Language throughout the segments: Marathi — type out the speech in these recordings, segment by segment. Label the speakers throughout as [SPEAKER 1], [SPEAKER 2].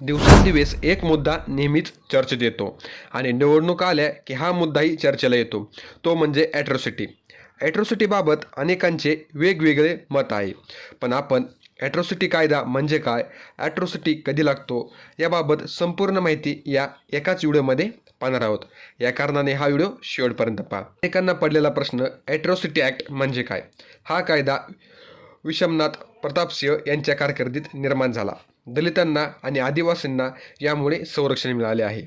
[SPEAKER 1] दिवसेंदिवस एक मुद्दा नेहमीच चर्चेत येतो. आणि निवडणूक आल्या की हा मुद्दाही चर्चेला येतो. तो म्हणजे ॲट्रॉसिटी ॲट्रॉसिटीबाबत अनेकांचे वेगवेगळे मत आहे. पण आपण ॲट्रॉसिटी कायदा म्हणजे काय? ॲट्रॉसिटी कधी लागतो? याबाबत संपूर्ण माहिती या एकाच व्हिडिओमध्ये पाहणार आहोत. या कारणाने हा व्हिडिओ शेवटपर्यंत पहा. अनेकांना पडलेला प्रश्न ॲट्रॉसिटी ॲक्ट म्हणजे काय? हा कायदा विषमनाथ प्रतापसिंह यांच्या कारकिर्दीत निर्माण झाला. दलितांना आणि आदिवासींना यामुळे संरक्षण मिळाले आहे.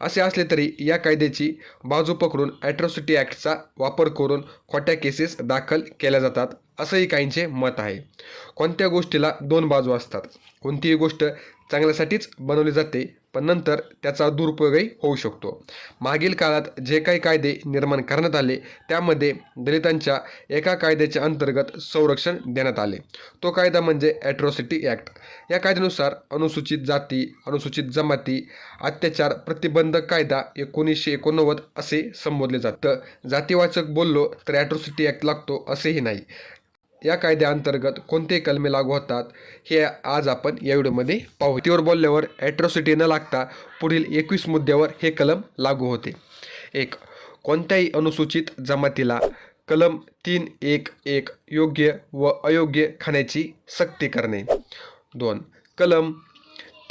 [SPEAKER 1] असे असले तरी या कायद्याची बाजू पकडून ॲट्रॉसिटी ॲक्टचा वापर करून खोट्या केसेस दाखल केल्या जातात असंही काहींचे मत आहे. कोणत्या गोष्टीला दोन बाजू असतात? कोणतीही गोष्ट चांगल्यासाठीच बनवली जाते पण नंतर त्याचा दुरुपयोगही होऊ शकतो. मागील काळात जे काही कायदे निर्माण करण्यात आले त्यामध्ये दलितांच्या एका कायद्याच्या अंतर्गत संरक्षण देण्यात आले. तो कायदा म्हणजे ॲट्रॉसिटी ॲक्ट या कायद्यानुसार अनुसूचित जाती अनुसूचित जमाती अत्याचार प्रतिबंधक कायदा एकोणीसशे एकोणनव्वद असे संबोधले जातं. जातीवाचक बोललो तर ॲट्रॉसिटी ॲक्ट लागतो असेही नाही. या कायद्याअंतर्गत कोणते कलमे लागू होतात हे आज आपण या व्हिडिओमध्ये पाहू. तीवर बोलल्यावर ॲट्रॉसिटी न लागता पुढील एकवीस मुद्द्यावर हे कलम लागू होते. एक कोणत्याही अनुसूचित जमातीला कलम तीन एक एक योग्य व अयोग्य खाण्याची सक्ती करणे. दोन कलम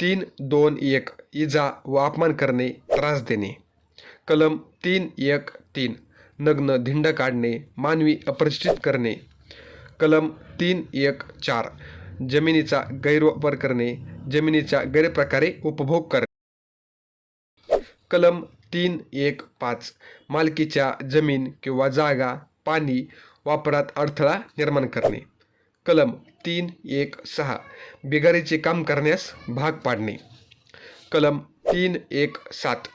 [SPEAKER 1] तीन दोन एक इजा व अपमान करणे त्रास देणे. कलम तीन एक तीन नग्न धिंड काढणे मानवी अप्रचित करणे. कलम तीन एक चार. जमिनीचा गैरवापर करणे जमिनीचा गैरप्रकारे उपभोग करणे. कलम तीन एक पाच. मालकीच्या जमीन किंवा जागा पाणी वापरात अडथळा निर्माण करणे. कलम तीन एक सहा. बिगारीचे काम करण्यास भाग पाडणे. कलम तीन एक सात.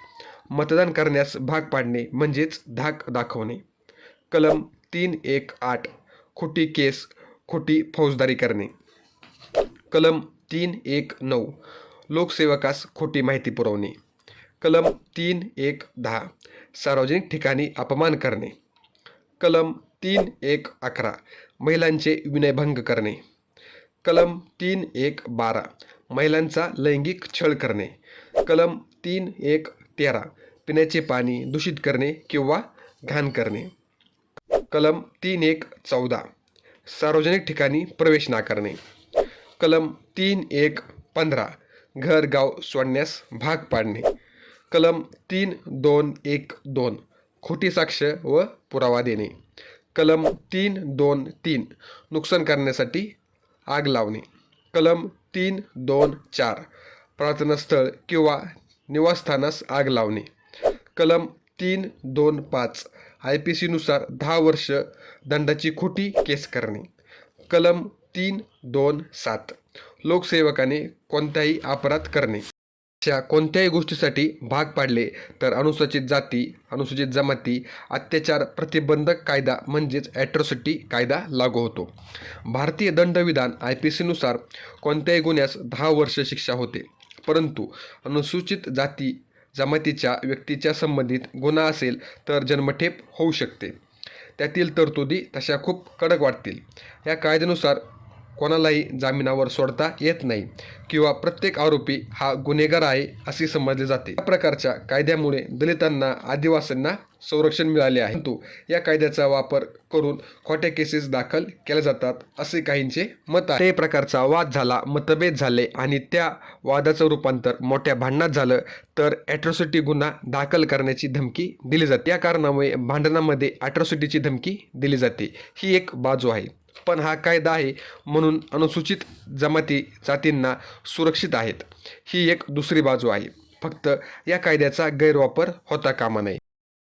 [SPEAKER 1] मतदान करण्यास भाग पाडणे म्हणजेच धाक दाखवणे. कलम तीन एक आठ. खोटी केस खोटी फौजदारी करणे. कलम तीन एक नऊ. लोकसेवकास खोटी माहिती पुरवणे. कलम तीन एक दहा. सार्वजनिक ठिकाणी अपमान करणे. कलम तीन एक अकरा. महिलांचे विनयभंग करणे. कलम तीन एक बारा. महिलांचा लैंगिक छळ करणे. कलम तीन एक तेरा. पिण्याचे पाणी दूषित करणे किंवा घाण करणे. कलम तीन एक चौदा. सार्वजनिक ठिकाणी प्रवेश नाकारणे कलम तीन एक पंधरा. घर गाव सोडण्यास भाग पाडणे. कलम तीन दोन एक दोन. खोटी साक्ष व पुरावा देणे. कलम तीन दोन तीन. नुकसान करण्यासाठी आग लावणे. कलम तीन दोन चार. प्रार्थनास्थळ किंवा निवासस्थानास आग लावणे. कलम तीन दोन पाच. आय पी सीनुसार दहा वर्ष दंडाची खोटी केस करणे. कलम तीन दोन सात. लोकसेवकाने कोणताही अपराध करणे. अशा कोणत्याही गोष्टीसाठी भाग पाडले तर अनुसूचित जाती अनुसूचित जमाती अत्याचार प्रतिबंधक कायदा म्हणजेच ॲट्रॉसिटी कायदा लागू होतो. भारतीय दंडविधान आय पी सीनुसार कोणत्याही गुन्ह्यास दहा वर्ष शिक्षा होते. परंतु अनुसूचित जाती जमातीच्या व्यक्तीच्या संबंधित गुन्हा असेल तर जन्मठेप होऊ शकते. त्यातील तरतुदी तशा खूप कडक वाटतील. या कायद्यानुसार कोणालाही जामिनावर सोडता येत नाही किंवा प्रत्येक आरोपी हा गुन्हेगार आहे असे समजले जाते. या प्रकारच्या कायद्यामुळे दलितांना आदिवासींना संरक्षण मिळाले आहे. परंतु या कायद्याचा वापर करून खोट्या केसेस दाखल केल्या जातात असे काहींचे मत आहे. प्रकारचा वाद झाला मतभेद झाले आणि त्या वादाचं रूपांतर मोठ्या भांडणात झालं तर ॲट्रॉसिटी गुन्हा दाखल करण्याची धमकी दिली जाते. या कारणामुळे भांडणामध्ये ॲट्रॉसिटीची धमकी दिली जाते. ही एक बाजू आहे. पण हा कायदा आहे म्हणून अनुसूचित जमाती जातींना सुरक्षित आहेत. ही एक दुसरी बाजू आहे. फक्त या कायद्याचा गैरवापर होता कामा नये.